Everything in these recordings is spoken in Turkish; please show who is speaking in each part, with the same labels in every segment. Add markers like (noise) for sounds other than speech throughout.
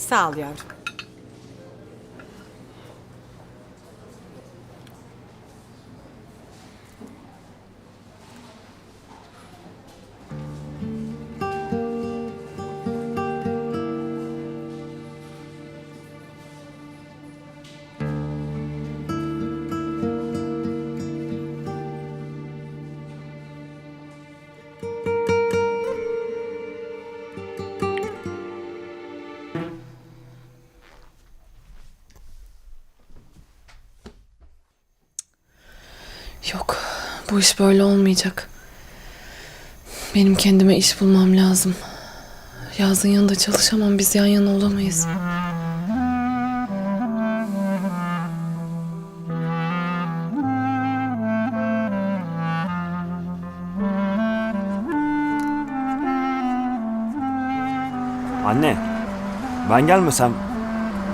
Speaker 1: Sağ ol yavrum.
Speaker 2: Bu iş böyle olmayacak. Benim kendime iş bulmam lazım. Yazın yanında çalışamam, biz yan yana olamayız.
Speaker 3: Anne, ben gelmesem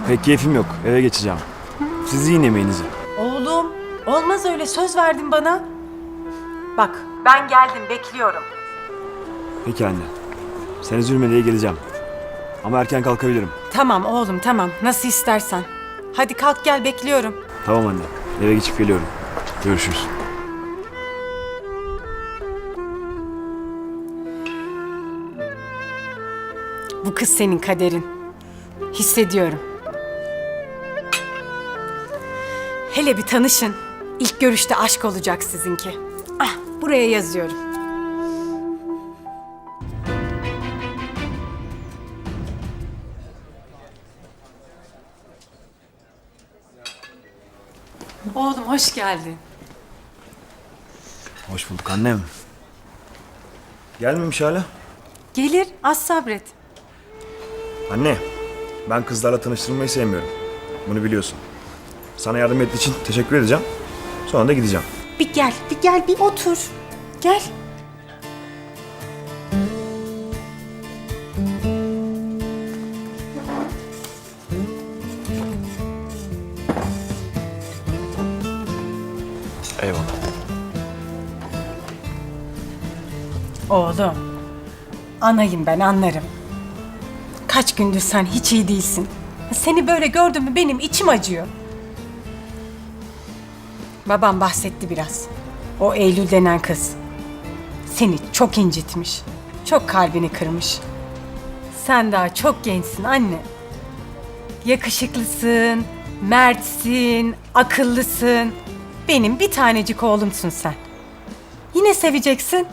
Speaker 3: pek keyfim yok. Eve geçeceğim. Siz yiyin yemeğinizi.
Speaker 1: Oğlum, olmaz öyle söz verdin bana. Bak, ben geldim, bekliyorum.
Speaker 3: Peki anne. Sen üzülme diye geleceğim. Ama erken kalkabilirim.
Speaker 1: Tamam oğlum, tamam. Nasıl istersen. Hadi kalk gel, bekliyorum.
Speaker 3: Tamam anne. Eve geçip geliyorum. Görüşürüz.
Speaker 1: Bu kız senin kaderin. Hissediyorum. Hele bir tanışın. İlk görüşte aşk olacak sizinki. Buraya yazıyorum. Oğlum hoş geldin.
Speaker 3: Hoş bulduk annem. Gelmemiş hala.
Speaker 1: Gelir, az sabret.
Speaker 3: Anne, ben kızlarla tanıştırılmayı sevmiyorum. Bunu biliyorsun. Sana yardım ettiği için teşekkür edeceğim. Sonra da gideceğim.
Speaker 1: Bir gel, bir gel, bir otur. Gel.
Speaker 3: Eyvallah.
Speaker 1: Oğlum, anayım ben anlarım. Kaç gündür sen hiç iyi değilsin. Seni böyle gördüm mü benim içim acıyor. Babam bahsetti biraz. O Eylül denen kız. Seni çok incitmiş. Çok kalbini kırmış. Sen daha çok gençsin anne. Yakışıklısın, mertsin, akıllısın. Benim bir tanecik oğlumsun sen. Yine seveceksin.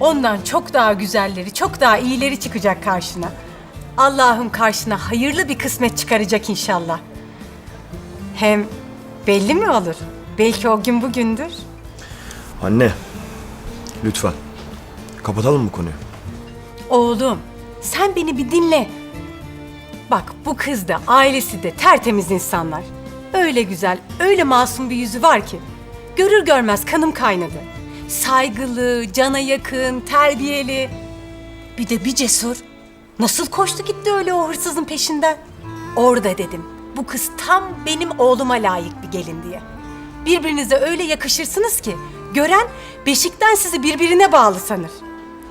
Speaker 1: Ondan çok daha güzelleri, çok daha iyileri çıkacak karşına. Allah'ım karşına hayırlı bir kısmet çıkaracak inşallah. Hem belli mi olur? Belki o gün bugündür.
Speaker 3: Anne, lütfen. Kapatalım mı konuyu?
Speaker 1: Oğlum, sen beni bir dinle. Bak bu kız da ailesi de tertemiz insanlar. Öyle güzel, öyle masum bir yüzü var ki. Görür görmez kanım kaynadı. Saygılı, cana yakın, terbiyeli. Bir de bir cesur. Nasıl koştu gitti öyle o hırsızın peşinden. Orada dedim, bu kız tam benim oğluma layık bir gelin diye. Birbirinize öyle yakışırsınız ki gören beşikten sizi birbirine bağlı sanır.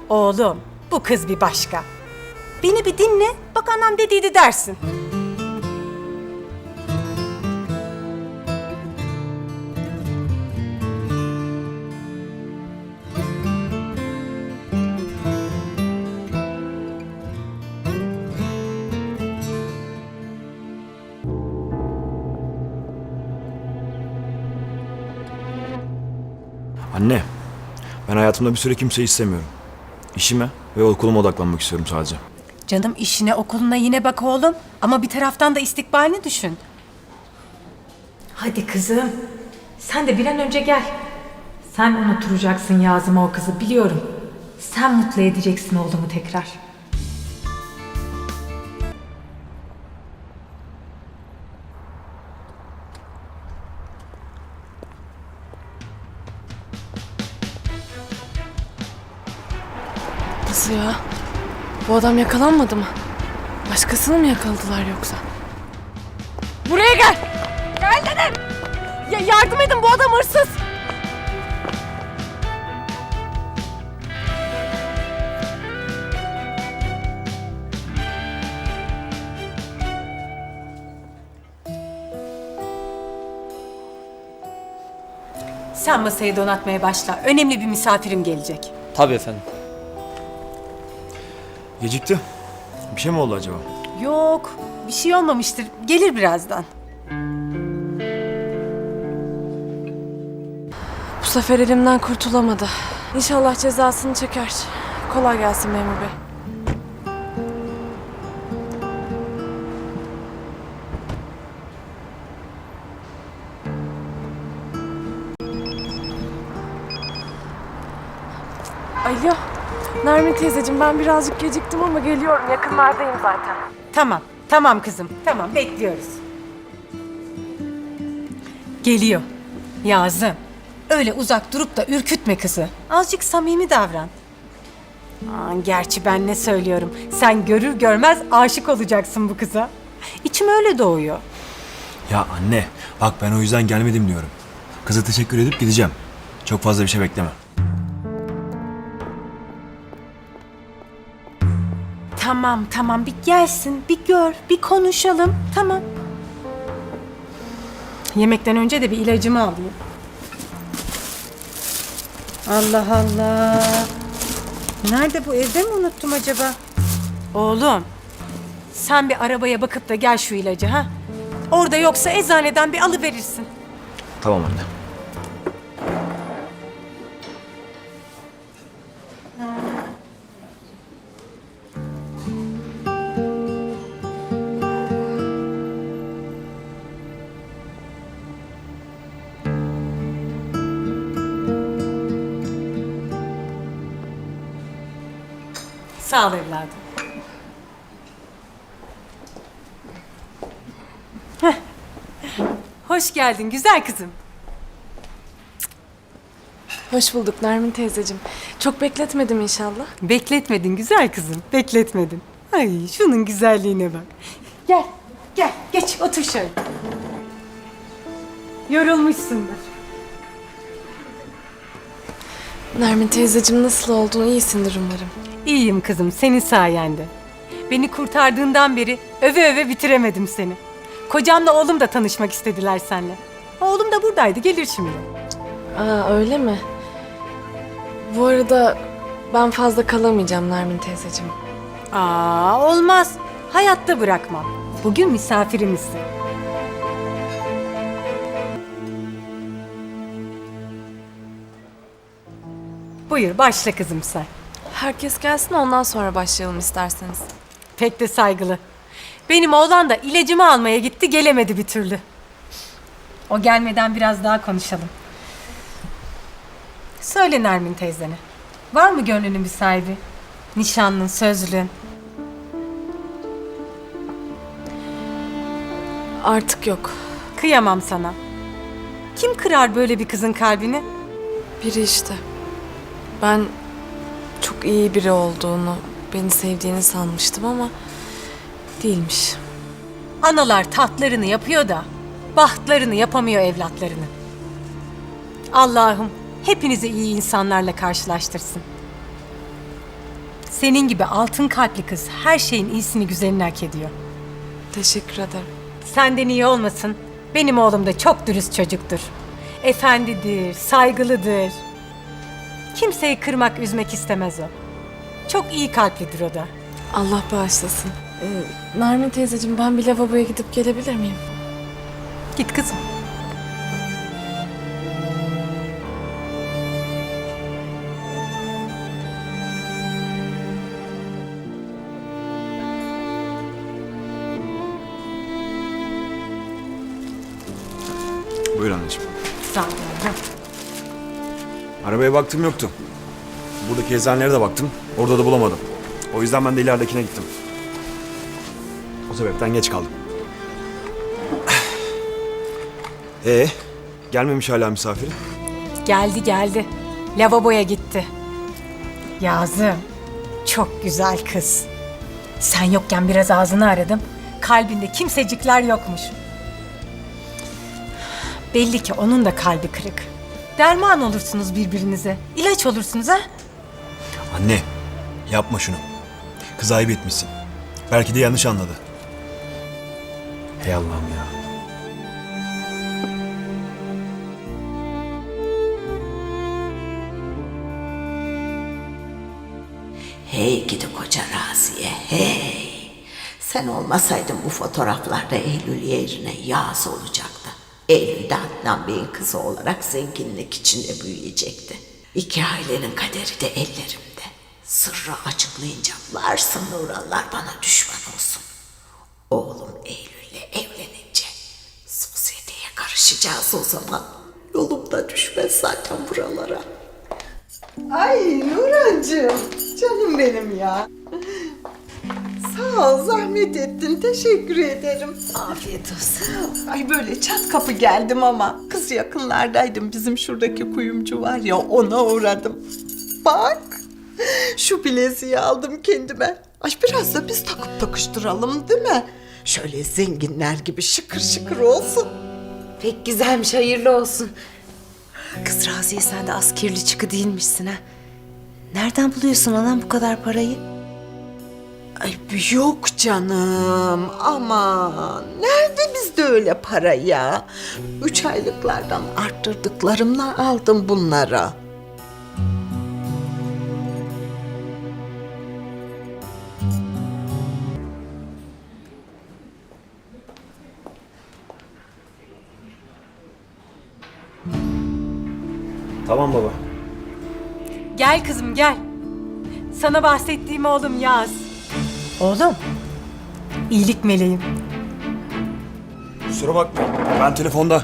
Speaker 1: Oğlum, bu kız bir başka. Beni bir dinle, bak anam dediydi dersin.
Speaker 3: Ben hayatımda bir süre kimseyi istemiyorum. İşime ve okuluma odaklanmak istiyorum sadece.
Speaker 1: Canım işine okuluna yine bak oğlum. Ama bir taraftan da istikbalini düşün. Hadi kızım. Sen de bir an önce gel. Sen unutturacaksın Yazım'a o kızı biliyorum. Sen mutlu edeceksin oğlumu tekrar.
Speaker 2: Nasıl ya? Bu adam yakalanmadı mı? Başkasını mı yakaladılar yoksa? Buraya gel! Gel dedim! Ya yardım edin bu adam hırsız!
Speaker 1: Sen masayı donatmaya başla. Önemli bir misafirim gelecek.
Speaker 4: Tabii efendim.
Speaker 3: Gecikti. Bir şey mi oldu acaba?
Speaker 1: Yok, bir şey olmamıştır. Gelir birazdan.
Speaker 2: Bu sefer elimden kurtulamadı. İnşallah cezasını çeker. Kolay gelsin memur bey. Alo. Nermin teyzeciğim ben birazcık geciktim ama geliyorum. Yakınlardayım zaten.
Speaker 1: Tamam, tamam kızım. Tamam, bekliyoruz. Geliyor. Yazım. Öyle uzak durup da ürkütme kızı. Azıcık samimi davran. Aa, gerçi ben ne söylüyorum. Sen görür görmez aşık olacaksın bu kıza. İçim öyle doğuyor.
Speaker 3: Ya anne bak ben o yüzden gelmedim diyorum. Kıza teşekkür edip gideceğim. Çok fazla bir şey bekleme.
Speaker 1: Tamam, tamam. Bir gelsin, bir gör, bir konuşalım. Tamam. Yemekten önce de bir ilacımı alayım. Allah Allah. Nerede bu? Evde mi unuttum acaba? Oğlum, sen bir arabaya bakıp da gel şu ilacı ha. Orada yoksa eczaneden bir alıverirsin.
Speaker 3: Tamam anne.
Speaker 1: Sağ ol evladım. Heh. Hoş geldin güzel kızım.
Speaker 2: Hoş bulduk Nermin teyzeciğim. Çok bekletmedim inşallah.
Speaker 1: Bekletmedin güzel kızım, bekletmedin. Ay şunun güzelliğine bak. Gel, gel, geç otur şöyle. Yorulmuşsundur.
Speaker 2: Nermin teyzeciğim nasıl oldun? İyisindir umarım.
Speaker 1: İyiyim kızım, senin sayende. Beni kurtardığından beri öve öve bitiremedim seni. Kocamla oğlum da tanışmak istediler seninle. Oğlum da buradaydı, gelir şimdi.
Speaker 2: Aa öyle mi? Bu arada ben fazla kalamayacağım Nermin teyzeciğim.
Speaker 1: Aa, olmaz. Hayatta bırakmam. Bugün misafirimizsin. Buyur, başla kızım sen.
Speaker 2: Herkes gelsin ondan sonra başlayalım isterseniz.
Speaker 1: Pek de saygılı. Benim oğlan da ilacımı almaya gitti, gelemedi bir türlü. O gelmeden biraz daha konuşalım. Söyle Nermin teyzene. Var mı gönlünün bir sahibi? Nişanlın, sözlün.
Speaker 2: Artık yok.
Speaker 1: Kıyamam sana. Kim kırar böyle bir kızın kalbini?
Speaker 2: Biri işte. Ben çok iyi biri olduğunu, beni sevdiğini sanmıştım ama değilmiş.
Speaker 1: Analar tahtlarını yapıyor da bahtlarını yapamıyor evlatlarını. Allah'ım hepinizi iyi insanlarla karşılaştırsın. Senin gibi altın kalpli kız her şeyin iyisini güzelini hak ediyor.
Speaker 2: Teşekkür ederim.
Speaker 1: Senden iyi olmasın. Benim oğlum da çok dürüst çocuktur. Efendidir, saygılıdır. Kimseyi kırmak, üzmek istemez o. Çok iyi kalplidir o da.
Speaker 2: Allah bağışlasın. Ee, Nermin teyzeciğim ben bir lavaboya gidip gelebilir miyim?
Speaker 1: Git kızım.
Speaker 3: Buyur anneciğim.
Speaker 1: Sağ ol.
Speaker 3: Arabaya baktım yoktu. Buradaki eczanelere de baktım. Orada da bulamadım. O yüzden ben de ileridekine gittim. O sebepten geç kaldım. (sighs) Ee, gelmemiş hala misafirin.
Speaker 1: Geldi geldi. Lavaboya gitti. Yazım. Çok güzel kız. Sen yokken biraz ağzını aradım. Kalbinde kimsecikler yokmuş. Belli ki onun da kalbi kırık. Derman olursunuz birbirinize. İlaç olursunuz ha?
Speaker 3: Anne yapma şunu. Kız ayıp etmişsin. Belki de yanlış anladı. Hey Allah'ım ya.
Speaker 4: Hey gidi koca Raziye hey. Sen olmasaydın bu fotoğraflarda Eylül yerine yaz olacak. Eylül de Adnan Bey'in kızı olarak zenginlik içinde büyüyecekti. İki ailenin kaderi de ellerimde. Sırrı açıklayınca varsın Nurallar bana düşman olsun. Oğlum Eylül'le evlenince sosyeteye karışacağız o zaman. Yolumda düşmez zaten buralara.
Speaker 5: Ay Nurancığım, canım benim ya. Sağ ol, zahmet ettin. Teşekkür ederim.
Speaker 4: Afiyet olsun.
Speaker 5: Ay böyle çat kapı geldim ama kız yakınlardaydım. Bizim şuradaki kuyumcu var ya ona uğradım. Bak, şu bileziği aldım kendime. Ay biraz da biz takıp takıştıralım değil mi? Şöyle zenginler gibi şıkır şıkır olsun.
Speaker 2: Pek güzelmiş hayırlı olsun. Kız Raziye sen de az kirli çıkı değilmişsin ha. Nereden buluyorsun anam bu kadar parayı?
Speaker 5: Ay yok canım aman nerede bizde öyle para ya? Üç aylıklardan arttırdıklarımla aldım bunlara.
Speaker 3: Tamam baba.
Speaker 1: Gel kızım gel. Sana bahsettiğim oğlum Yaz. Oğlum. iyilik meleğim.
Speaker 3: Kusura bakma. Ben telefonda.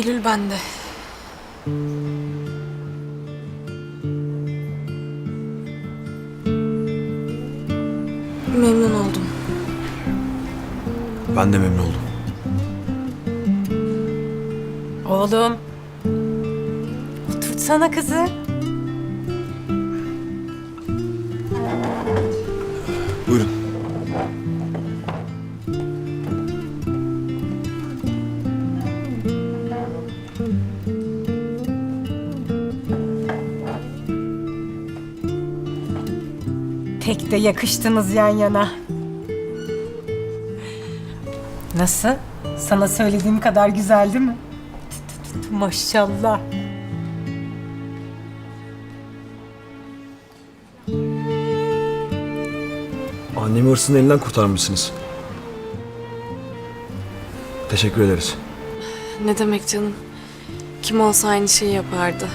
Speaker 2: Eylül bende. Memnun oldum.
Speaker 3: Ben de memnun oldum.
Speaker 1: Oğlum. Oturtsana kızı. De yakıştınız yan yana. Nasıl? Sana söylediğim kadar güzel değil mi? Tut, tut, tut, Maşallah.
Speaker 3: Annemi hırsızın elinden kurtarmışsınız. Teşekkür ederiz.
Speaker 2: Ne demek canım? Kim olsa aynı şeyi yapardı.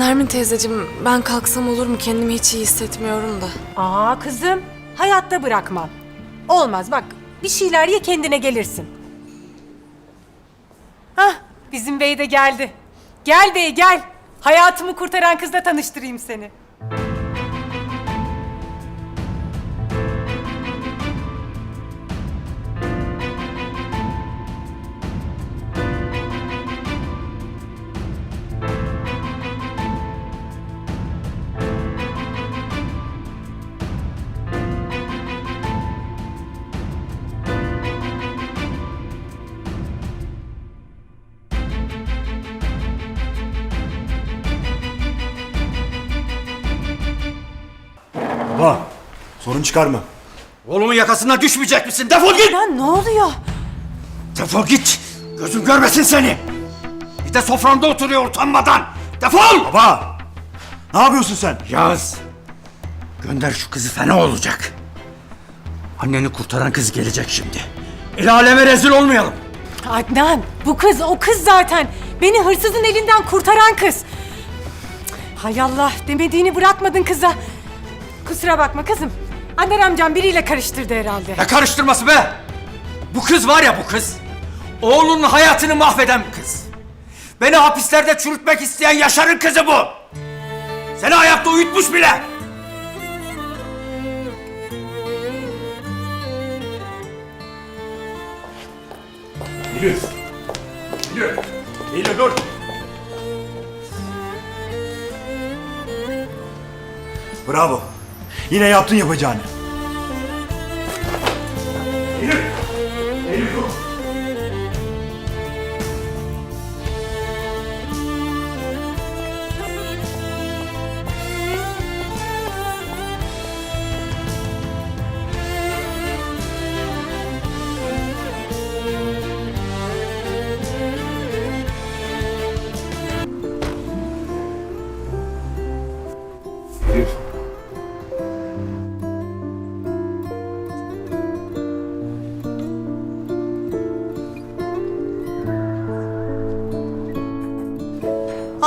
Speaker 2: Nermin teyzeciğim ben kalksam olur mu? Kendimi hiç iyi hissetmiyorum da.
Speaker 1: Aa kızım, hayatta bırakmam. Olmaz bak, bir şeyler ye kendine gelirsin. Hah, bizim bey de geldi. Gel bey gel. Hayatımı kurtaran kızla tanıştırayım seni.
Speaker 3: Sorun çıkarma.
Speaker 6: Oğlumun yakasından düşmeyecek misin? Defol git!
Speaker 1: Ya ne oluyor?
Speaker 6: Defol git! Gözüm görmesin seni! Bir de soframda oturuyor utanmadan! Defol!
Speaker 3: Baba! Ne yapıyorsun sen?
Speaker 6: Yaz! Gönder şu kızı fena olacak. Anneni kurtaran kız gelecek şimdi. El aleme rezil olmayalım.
Speaker 1: Adnan, bu kız o kız zaten. Beni hırsızın elinden kurtaran kız. Hay Allah, demediğini bırakmadın kıza. Kusura bakma kızım. Adnan amcam biriyle karıştırdı herhalde.
Speaker 6: Ne karıştırması be? Bu kız var ya bu kız. Oğlunun hayatını mahveden bir kız. Beni hapislerde çürütmek isteyen Yaşar'ın kızı bu. Seni ayakta uyutmuş bile. Eylül. Eylül. Eylül dur.
Speaker 3: Bravo. Yine yaptın yapacağını.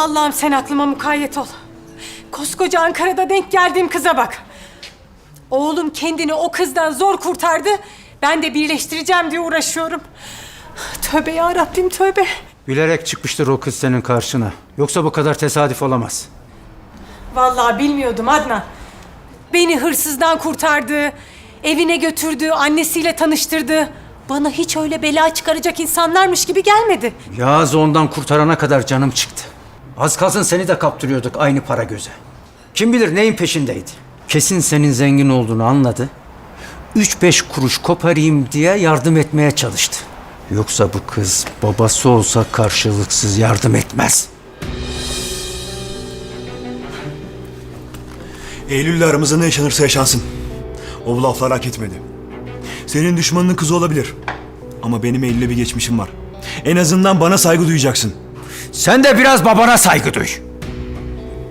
Speaker 1: Allah'ım sen aklıma mukayyet ol. Koskoca Ankara'da denk geldiğim kıza bak. Oğlum kendini o kızdan zor kurtardı. Ben de birleştireceğim diye uğraşıyorum. Tövbe ya Rabbim tövbe.
Speaker 6: Bilerek çıkmıştır o kız senin karşına. Yoksa bu kadar tesadüf olamaz.
Speaker 1: Vallahi bilmiyordum Adnan. Beni hırsızdan kurtardı. Evine götürdü, annesiyle tanıştırdı. Bana hiç öyle bela çıkaracak insanlarmış gibi gelmedi.
Speaker 6: Yağız ondan kurtarana kadar canım çıktı. Az kalsın seni de kaptırıyorduk aynı para göze. Kim bilir neyin peşindeydi. Kesin senin zengin olduğunu anladı. Üç beş kuruş koparayım diye yardım etmeye çalıştı. Yoksa bu kız babası olsa karşılıksız yardım etmez.
Speaker 3: Eylül'le aramızda ne yaşanırsa yaşansın. O bu laflar hak etmedi. Senin düşmanının kızı olabilir. Ama benim Eylül'le bir geçmişim var. En azından bana saygı duyacaksın.
Speaker 6: Sen de biraz babana saygı duy.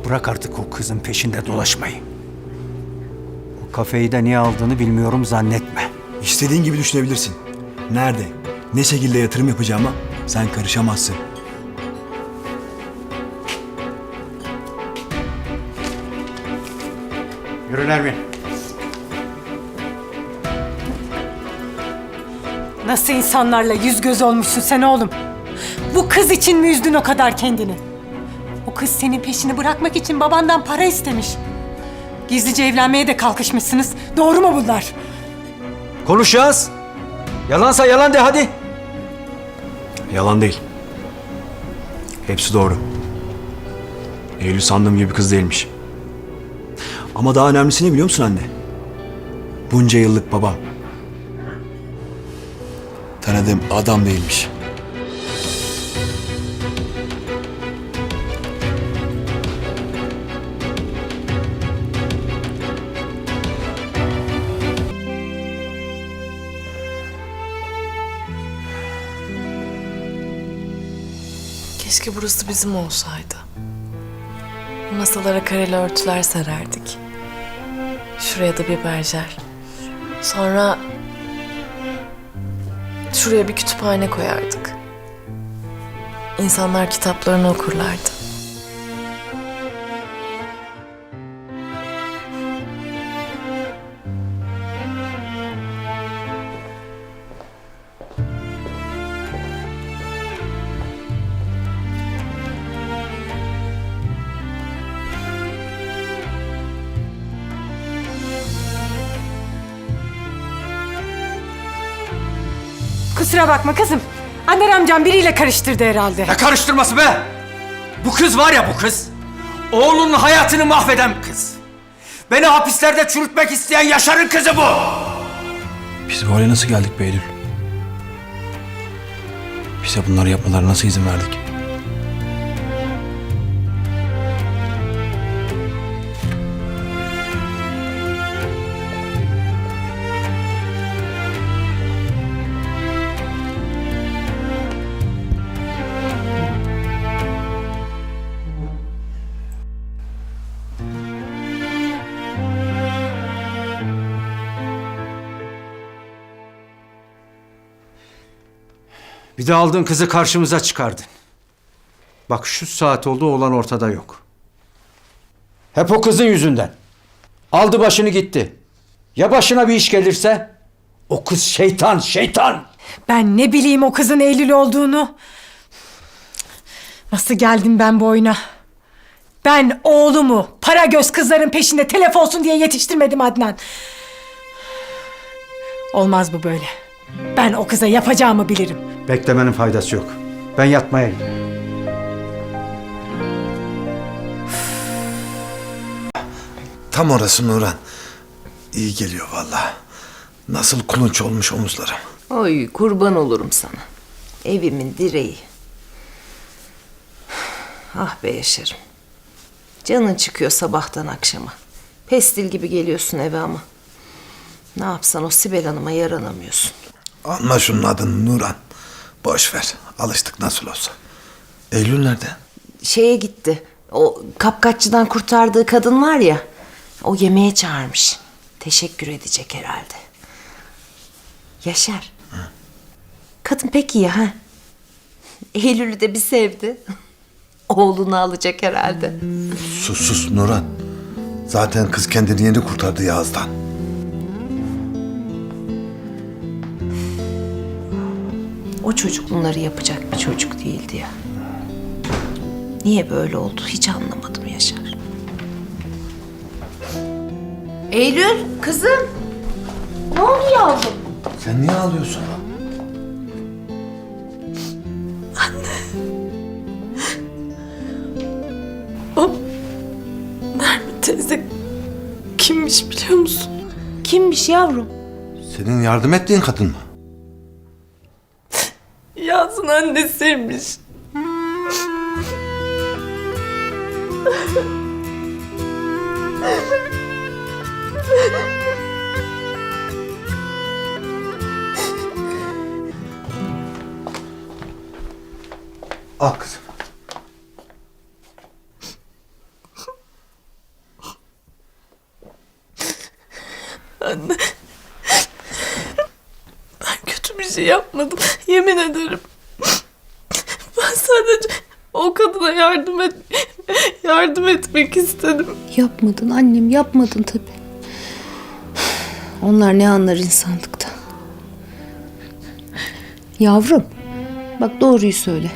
Speaker 6: Bırak artık o kızın peşinde dolaşmayı. O kafeyi de niye aldığını bilmiyorum zannetme.
Speaker 3: İstediğin gibi düşünebilirsin. Nerede, ne şekilde yatırım yapacağıma sen karışamazsın.
Speaker 6: Yürü Nermin.
Speaker 1: Nasıl insanlarla yüz göz olmuşsun sen oğlum? Bu kız için mi üzdün o kadar kendini? O kız senin peşini bırakmak için babandan para istemiş. Gizlice evlenmeye de kalkışmışsınız. Doğru mu bunlar?
Speaker 6: Konuşacağız. Yalansa yalan de hadi.
Speaker 3: Yalan değil. Hepsi doğru. Eylül sandığım gibi kız değilmiş. Ama daha önemlisi ne biliyor musun anne? Bunca yıllık babam. Tanıdığım adam değilmiş.
Speaker 2: Keşke burası bizim olsaydı. Masalara kareli örtüler sererdik. Şuraya da bir berjer. Sonra şuraya bir kütüphane koyardık. İnsanlar kitaplarını okurlardı.
Speaker 1: Kusura bakma kızım. Annen amcam biriyle karıştırdı herhalde.
Speaker 6: Ne karıştırması be? Bu kız var ya bu kız. Oğlunun hayatını mahveden kız. Beni hapislerde çürütmek isteyen Yaşar'ın kızı bu.
Speaker 3: Biz bu hale nasıl geldik be Eylül? Bize bunları yapmalarına nasıl izin verdik?
Speaker 6: Bir de aldığın kızı karşımıza çıkardın. Bak şu saat oldu olan ortada yok. Hep o kızın yüzünden. Aldı başını gitti. Ya başına bir iş gelirse? O kız şeytan, şeytan.
Speaker 1: Ben ne bileyim o kızın Eylül olduğunu. Nasıl geldim ben bu oyuna? Ben oğlumu para göz kızların peşinde telef olsun diye yetiştirmedim Adnan. Olmaz bu böyle. Ben o kıza yapacağımı bilirim.
Speaker 6: Beklemenin faydası yok. Ben yatmaya gidiyorum.
Speaker 7: tam orası Nuran. İyi geliyor vallahi. Nasıl kulunç olmuş omuzlarım.
Speaker 8: Oy kurban olurum sana. Evimin direği. Ah be Yaşar'ım. Canın çıkıyor sabahtan akşama. Pestil gibi geliyorsun eve ama. Ne yapsan o Sibel Hanım'a yaranamıyorsun.
Speaker 7: Anma şunun adını Nuran. Boş ver. Alıştık nasıl olsa. Eylül nerede?
Speaker 8: Şeye gitti. O kapkaççıdan kurtardığı kadın var ya. O yemeğe çağırmış. Teşekkür edecek herhalde. Yaşar. Kadın pek iyi ha. Eylül'ü de bir sevdi. (laughs) Oğlunu alacak herhalde.
Speaker 7: Sus sus Nuran. Zaten kız kendini yeni kurtardı Yağız'dan.
Speaker 8: O çocuk bunları yapacak bir çocuk değildi ya. Niye böyle oldu hiç anlamadım Yaşar. Eylül kızım. Ne oldu yavrum?
Speaker 7: Sen niye ağlıyorsun?
Speaker 2: Nermin teyze kimmiş biliyor musun?
Speaker 8: Kimmiş yavrum?
Speaker 7: Senin yardım ettiğin kadın mı?
Speaker 2: Annesiymiş.
Speaker 7: Al kızım.
Speaker 2: Anne. Ben kötü bir şey yapmadım. Yemin ederim. Ben sadece o kadına yardım et (laughs) yardım etmek istedim.
Speaker 8: Yapmadın annem yapmadın tabii. Onlar ne anlar insanlıkta. Yavrum bak doğruyu söyle.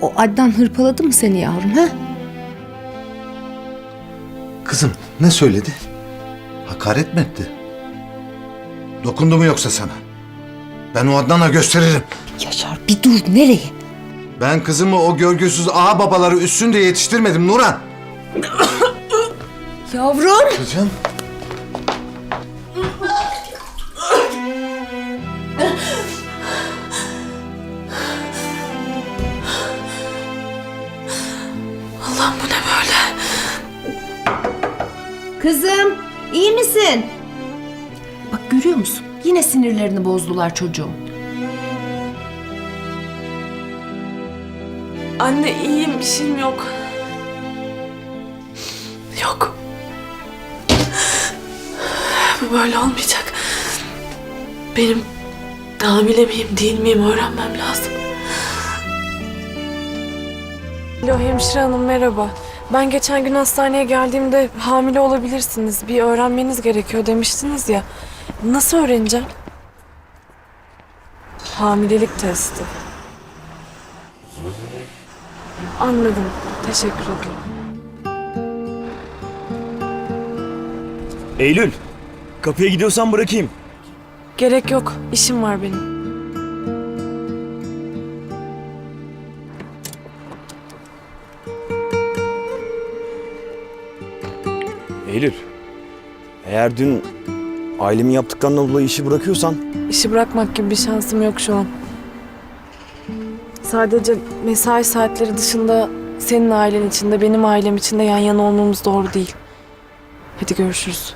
Speaker 8: O Adnan hırpaladı mı seni yavrum ha?
Speaker 7: Kızım ne söyledi? Hakaret mi etti? Dokundu mu yoksa sana? Ben o Adnan'a gösteririm.
Speaker 8: Yaşar bir dur nereye?
Speaker 7: Ben kızımı o görgüsüz ağa babaları üstün diye yetiştirmedim Nuran. (coughs)
Speaker 8: Yavrum.
Speaker 7: Kızım. (coughs)
Speaker 2: Allah'ım bu ne böyle?
Speaker 8: Kızım iyi misin? Bak görüyor musun? Yine sinirlerini bozdular çocuğum.
Speaker 2: Anne iyiyim bir şeyim yok. Yok. Bu böyle olmayacak. Benim hamile miyim değil miyim öğrenmem lazım. Alo hemşire hanım merhaba. Ben geçen gün hastaneye geldiğimde hamile olabilirsiniz. Bir öğrenmeniz gerekiyor demiştiniz ya. Nasıl öğreneceğim? Hamilelik testi. Anladım. Teşekkür ederim.
Speaker 3: Eylül, kapıya gidiyorsan bırakayım.
Speaker 2: Gerek yok. İşim var benim.
Speaker 3: Eylül, eğer dün ailemin yaptıklarından dolayı işi bırakıyorsan
Speaker 2: İşi bırakmak gibi bir şansım yok şu an. Sadece mesai saatleri dışında senin ailen içinde, benim ailem içinde yan yana olmamız doğru değil. Hadi görüşürüz.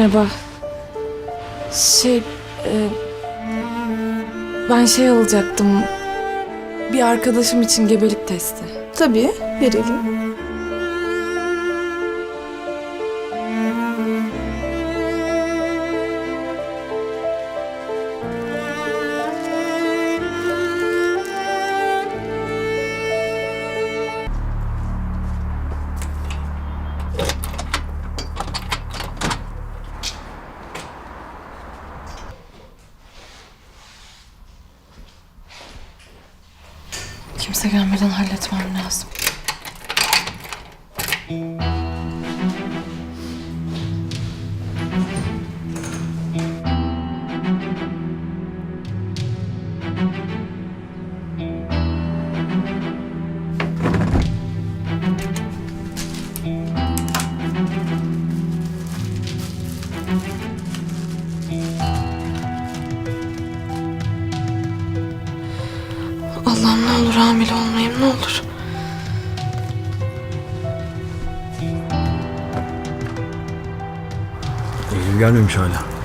Speaker 2: Merhaba. Şey, e, Ben şey alacaktım. Bir arkadaşım için gebelik testi.
Speaker 9: Tabii verelim.
Speaker 2: Gelmeden halletmem lazım. Allah'ım
Speaker 3: Eylül gelmemiş hala.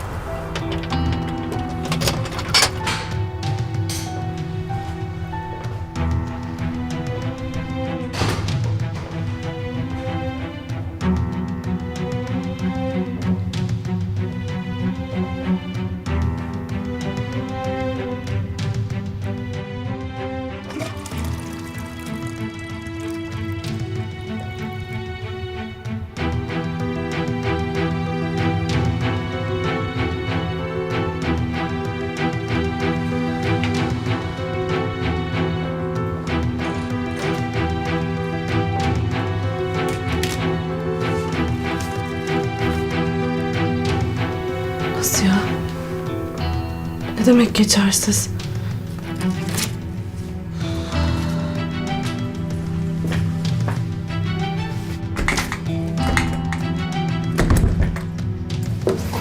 Speaker 2: Geçersiz?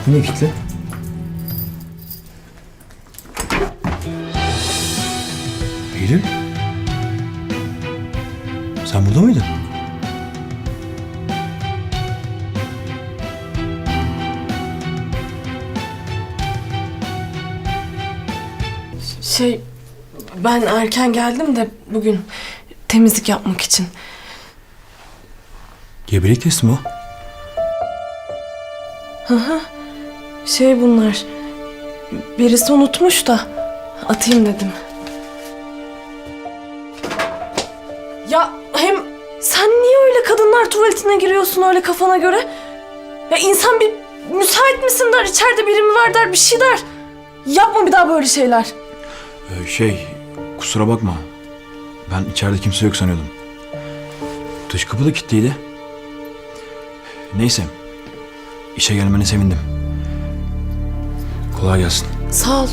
Speaker 3: Niye kilitli? Eylül? Sen burada mıydın?
Speaker 2: Ben erken geldim de bugün temizlik yapmak için.
Speaker 3: Gebelik testi mi o?
Speaker 2: Şey bunlar. Birisi unutmuş da atayım dedim. Ya hem sen niye öyle kadınlar tuvaletine giriyorsun öyle kafana göre? Ya insan bir müsait misin der, içeride biri mi var der, bir şey der. Yapma bir daha böyle şeyler.
Speaker 3: Ee, şey, kusura bakma. Ben içeride kimse yok sanıyordum. Dış kapı da kilitliydi. Neyse. İşe gelmene sevindim. Kolay gelsin.
Speaker 2: Sağ ol.